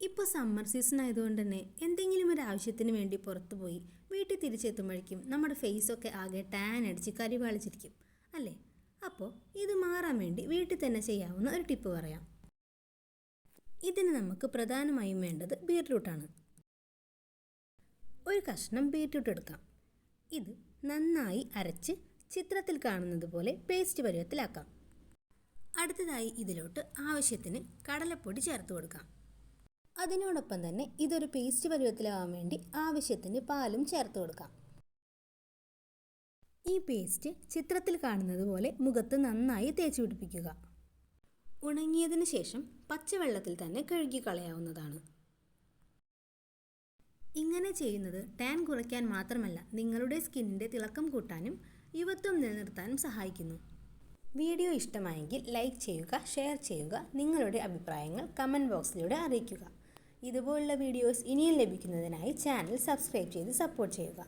ഇപ്പോൾ summer season ആയതുകൊണ്ട് തന്നെ എന്തെങ്കിലും ഒരു ആവശ്യത്തിന് വേണ്ടി പുറത്തു പോയി വീട്ടിൽ തിരിച്ചെത്തുമ്പോഴേക്കും നമ്മുടെ ഫേസൊക്കെ ആകെ ടാൻ അടിച്ച് കരിവാളിച്ചിരിക്കും അല്ലേ? അപ്പോൾ ഇത് മാറാൻ വേണ്ടി വീട്ടിൽ തന്നെ ചെയ്യാവുന്ന ഒരു ടിപ്പ് പറയാം. ഇതിന് നമുക്ക് പ്രധാനമായും വേണ്ടത് ബീറ്റ്റൂട്ടാണ് ഒരു കഷ്ണം ബീറ്റ്റൂട്ട് എടുക്കാം. ഇത് നന്നായി അരച്ച് ചിത്രത്തിൽ കാണുന്നത് പോലെ പേസ്റ്റ് പരുവത്തിലാക്കാം. അടുത്തതായി ഇതിലോട്ട് ആവശ്യത്തിന് കടലപ്പൊടി ചേർത്ത് കൊടുക്കാം. അതിനോടൊപ്പം തന്നെ ഇതൊരു പേസ്റ്റ് പരുവത്തിലാവാൻ വേണ്ടി ആവശ്യത്തിന് പാലും ചേർത്ത് കൊടുക്കാം. ഈ പേസ്റ്റ് ചിത്രത്തിൽ കാണുന്നത് പോലെ മുഖത്ത് നന്നായി തേച്ച് പിടിപ്പിക്കുക. ഉണങ്ങിയതിന് ശേഷം പച്ചവെള്ളത്തിൽ തന്നെ കഴുകി കളയാവുന്നതാണ്. ഇങ്ങനെ ചെയ്യുന്നത് ടാൻ കുറയ്ക്കാൻ മാത്രമല്ല നിങ്ങളുടെ സ്കിന്നിന്റെ തിളക്കം കൂട്ടാനും യുവത്വം നിലനിർത്താനും സഹായിക്കുന്നു. വീഡിയോ ഇഷ്ടമായെങ്കിൽ ലൈക്ക് ചെയ്യുക ഷെയർ ചെയ്യുക നിങ്ങളുടെ അഭിപ്രായങ്ങൾ കമന്റ് ബോക്സിലൂടെ അറിയിക്കുക. ഇതുപോലുള്ള വീഡിയോസ് ഇനിയും ലഭിക്കുന്നതിനായി ചാനൽ സബ്സ്ക്രൈബ് ചെയ്ത് സപ്പോർട്ട് ചെയ്യുക.